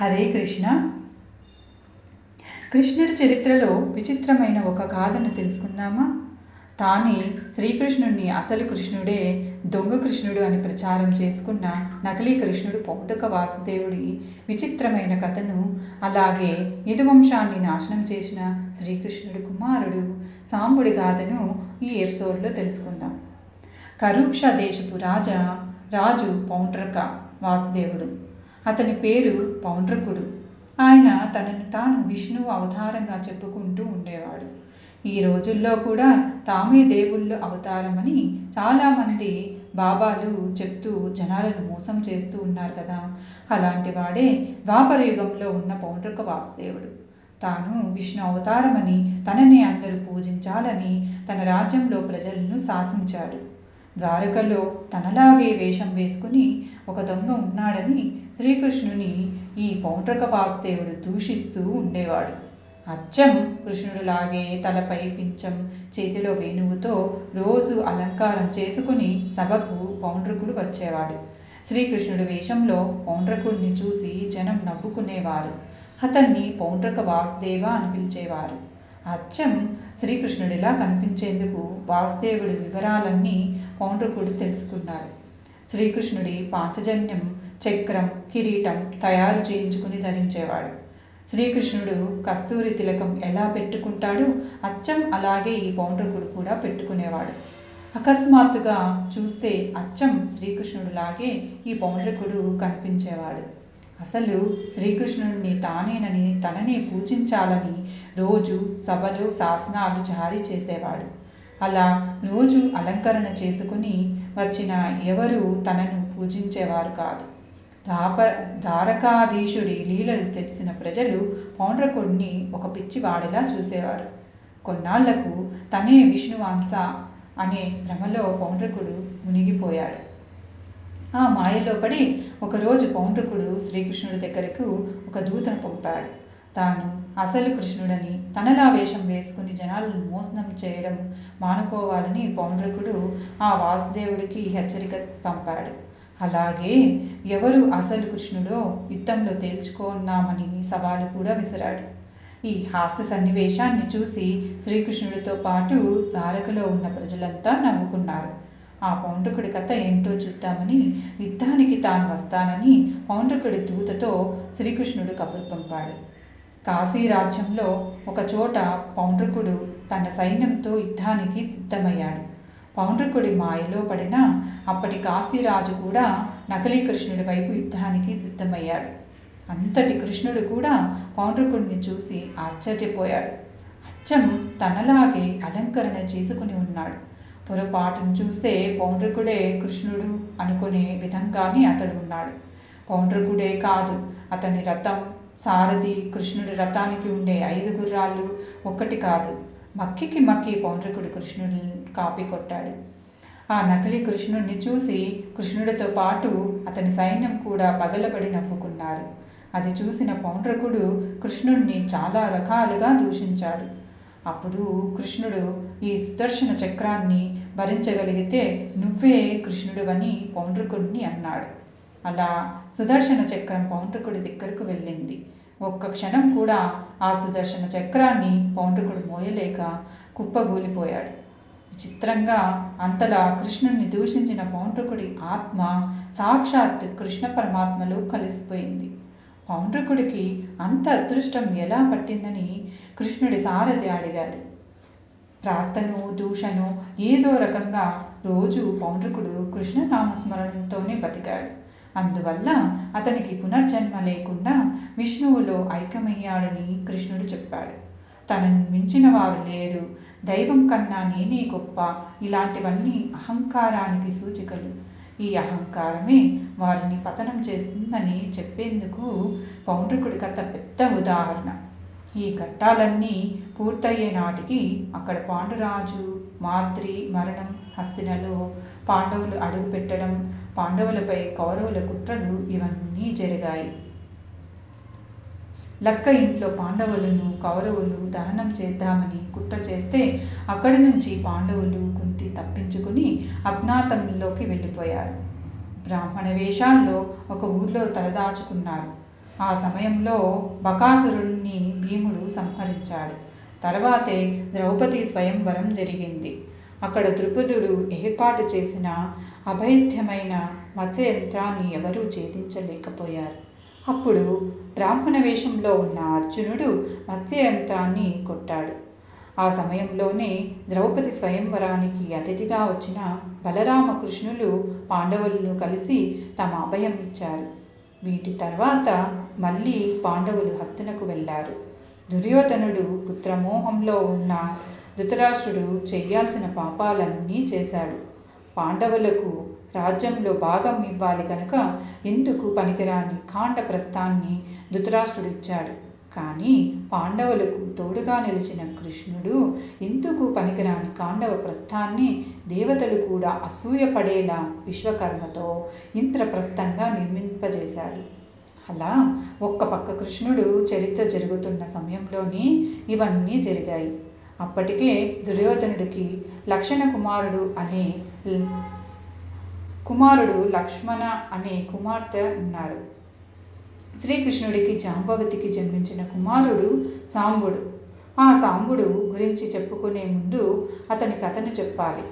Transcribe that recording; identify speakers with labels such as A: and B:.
A: హరే కృష్ణ. కృష్ణుడి చరిత్రలో విచిత్రమైన ఒక గాథను తెలుసుకుందామా? తానే శ్రీకృష్ణుడిని అసలు కృష్ణుడే దొంగ కృష్ణుడు అని ప్రచారం చేసుకున్న నకిలీ కృష్ణుడు పౌటక వాసుదేవుడి విచిత్రమైన కథను అలాగే యదువంశాన్ని నాశనం చేసిన శ్రీకృష్ణుడి కుమారుడు సాంబుడి గాథను ఈ ఎపిసోడ్లో తెలుసుకుందాం. కరుక్ష దేశపు రాజా రాజు పౌండ్రక వాసుదేవుడు. అతని పేరు పౌండ్రకుడు. ఆయన తనను తాను విష్ణువు అవతారంగా చెప్పుకుంటూ ఉండేవాడు. ఈ రోజుల్లో కూడా తామే దేవుళ్ళు అవతారమని చాలామంది బాబాలు చెప్తూ జనాలను మోసం చేస్తూ ఉన్నారు కదా. అలాంటి వాడే ద్వాపరయుగంలో ఉన్న పౌండ్రక వాసుదేవుడు. తాను విష్ణు అవతారమని తనని అందరూ పూజించాలని తన రాజ్యంలో ప్రజలను శాసించాడు. ద్వారకలో తనలాగే వేషం వేసుకుని ఒక దొంగ ఉన్నాడని శ్రీకృష్ణుని ఈ పౌండ్రక వాసుదేవుడు దూషిస్తూ ఉండేవాడు. అచ్చం కృష్ణుడిలాగే తలపై పించం చేతిలో వేణువుతో రోజు అలంకారం చేసుకుని సభకు పౌండ్రకుడు వచ్చేవాడు. శ్రీకృష్ణుడి వేషంలో పౌండ్రకుడిని చూసి జనం నవ్వుకునేవారు. అతన్ని పౌండ్రక వాసుదేవ అని పిలిచేవారు. అచ్చం శ్రీకృష్ణుడిలా కనిపించేందుకు వాసుదేవుడి వివరాలన్నీ పౌండ్రకుడు తెలుసుకున్నాడు. శ్రీకృష్ణుడి పాంచజన్యం చక్రం కిరీటం తయారు చేయించుకుని ధరించేవాడు. శ్రీకృష్ణుడు కస్తూరి తిలకం ఎలా పెట్టుకుంటాడో అచ్చం అలాగే ఈ పౌండ్రకుడు కూడా పెట్టుకునేవాడు. అకస్మాత్తుగా చూస్తే అచ్చం శ్రీకృష్ణుడిలాగే ఈ పౌండ్రకుడు కనిపించేవాడు. అసలు శ్రీకృష్ణుడిని తానేనని తననే పూజించాలని రోజు సభలు శాసనాలు జారీ చేసేవాడు. అలా రోజు అలంకరణ చేసుకుని వచ్చిన ఎవరు తనను పూజించేవారు కాదు. దాప ద్వారకాధీశుడి లీలలు తెలిసిన ప్రజలు పౌండ్రకుడిని ఒక పిచ్చివాడిలా చూసేవారు. కొన్నాళ్ళకు తనే విష్ణువాంస అనే భ్రమలో పౌండ్రకుడు మునిగిపోయాడు. ఆ మాయలో పడి ఒకరోజు పౌండ్రకుడు శ్రీకృష్ణుడి దగ్గరకు ఒక దూతను పంపాడు. తాను అసలు కృష్ణుడని తనలా వేషం వేసుకుని జనాలను మోసనం చేయడం మానుకోవాలని పౌండ్రకుడు ఆ వాసుదేవుడికి హెచ్చరిక పంపాడు. అలాగే ఎవరు అసలు కృష్ణుడో యుద్ధంలో తేల్చుకున్నామని సవాలు కూడా విసిరాడు. ఈ హాస్య సన్నివేశాన్ని చూసి శ్రీకృష్ణుడితో పాటు ద్వారకలో ఉన్న ప్రజలంతా నవ్వుకున్నారు. ఆ పౌండ్రకుడి కథ ఏంటో చూద్దామని యుద్ధానికి తాను వస్తానని పౌండ్రకుడి దూతతో శ్రీకృష్ణుడు కబురు పంపాడు. కాశీ రాజ్యంలో ఒక చోట పౌండ్రకుడు తన సైన్యంతో యుద్ధానికి సిద్ధమయ్యాడు. పౌండ్రకుడి మాయలో పడిన అప్పటి కాశీరాజు కూడా నకలీ కృష్ణుడి వైపు యుద్ధానికి సిద్ధమయ్యాడు. అంతటి కృష్ణుడు కూడా పౌండ్రకుడిని చూసి ఆశ్చర్యపోయాడు. అచ్చం తనలాగే అలంకరణ చేసుకుని ఉన్నాడు. పొరపాటును చూస్తే పౌండ్రకుడే కృష్ణుడు అనుకునే విధంగానే అతడు ఉన్నాడు. పౌండ్రకుడే కాదు అతని రథం సారథి కృష్ణుడి రథానికి ఉండే ఐదు గుర్రాలు ఒక్కటి కాదు. మక్కికి మక్కి పౌండ్రకుడు కృష్ణుడిని కాపీ కొట్టాడు. ఆ నకిలీ కృష్ణుడిని చూసి కృష్ణుడితో పాటు అతని సైన్యం కూడా పగలబడి నవ్వుకున్నారు. అది చూసిన పౌండ్రకుడు కృష్ణుడిని చాలా రకాలుగా దూషించాడు. అప్పుడు కృష్ణుడు ఈ సుదర్శన చక్రాన్ని భరించగలిగితే నువ్వే కృష్ణుడువని పౌండ్రకుడిని అన్నాడు. అలా సుదర్శన చక్రం పౌండ్రకుడి దగ్గరకు వెళ్ళింది. ఒక్క క్షణం కూడా ఆ సుదర్శన చక్రాన్ని పౌండ్రకుడు మోయలేక కుప్పగూలిపోయాడు. చిత్రంగా అంతలా కృష్ణుడిని దూషించిన పౌండ్రకుడి ఆత్మ సాక్షాత్ కృష్ణ పరమాత్మలో కలిసిపోయింది. పౌండ్రకుడికి అంత అదృష్టం ఎలా పట్టిందని కృష్ణుడి సారథి అడిగాడు. ప్రార్థను దూషను ఏదో రకంగా రోజు పౌండ్రకుడు కృష్ణనామస్మరణంతోనే బతికాడు. అందువల్ల అతనికి పునర్జన్మ లేకుండా విష్ణువులో ఐక్యమయ్యాడని కృష్ణుడు చెప్పాడు. తనను మించిన వారు లేరు. దైవం కన్నా నేనే గొప్ప. ఇలాంటివన్నీ అహంకారానికి సూచికలు. ఈ అహంకారమే వారిని పతనం చేస్తుందని చెప్పేందుకు పౌండ్రకుడి కథ పెద్ద ఉదాహరణ. ఈ ఘట్టాలన్నీ పూర్తయ్యే నాటికి అక్కడ పాండురాజు మాద్రి మరణం హస్తినలో పాండవులు అడుగు పెట్టడం పాండవులపై కౌరవుల కుట్రలు ఇవన్నీ జరిగాయి. లక్క ఇంట్లో పాండవులను కౌరవులు దహనం చేద్దామని కుట్ర చేస్తే అక్కడి నుంచి పాండవులు కుంతి తప్పించుకుని అజ్ఞాతంలోకి వెళ్ళిపోయారు. బ్రాహ్మణ వేషాల్లో ఒక ఊర్లో తలదాచుకున్నారు. ఆ సమయంలో బకాసురుణ్ణి భీముడు సంహరించాడు. తర్వాతే ద్రౌపది స్వయంవరం జరిగింది. అక్కడ ద్రుపదుడు ఏర్పాటు చేసిన అభైద్యమైన మత్స్య యంత్రాన్ని ఎవరూ ఛేదించలేకపోయారు. అప్పుడు బ్రాహ్మణ వేషంలో ఉన్న అర్జునుడు మత్స్య యంత్రాన్ని కొట్టాడు. ఆ సమయంలోనే ద్రౌపది స్వయంవరానికి అతిథిగా వచ్చిన బలరామకృష్ణులు పాండవులను కలిసి తమ అభయం ఇచ్చారు. వీటి తర్వాత మళ్ళీ పాండవులు హస్తినకు వెళ్ళారు. దుర్యోధనుడు పుత్రమోహంలో ఉన్న ధృతరాష్ట్రుడు చేయాల్సిన పాపాలన్నీ చేశాడు. పాండవులకు రాజ్యంలో భాగం ఇవ్వాలి కనుక ఎందుకు పనికిరాని కాండ ప్రస్థాన్ని ధృతరాష్ట్రుడిచ్చాడు. కానీ పాండవులకు తోడుగా నిలిచిన కృష్ణుడు ఎందుకు పనికిరాని కాండవ ప్రస్థాన్ని దేవతలు కూడా అసూయపడేలా విశ్వకర్మతో ఇంద్రప్రస్థంగా నిర్మింపజేశాడు. అలా ఒక్క పక్క కృష్ణుడు చరిత్ర జరుగుతున్న సమయంలోనే ఇవన్నీ జరిగాయి. అప్పటికే దుర్యోధనుడికి లక్షణ కుమారుడు అనే కుమారుడు లక్ష్మణ అనే కుమార్తె ఉన్నారు. శ్రీకృష్ణుడికి జాంబవతికి జన్మించిన కుమారుడు సాంబుడు. ఆ సాంబుడు గురించి చెప్పుకునే ముందు అతని కథను చెప్పాలి.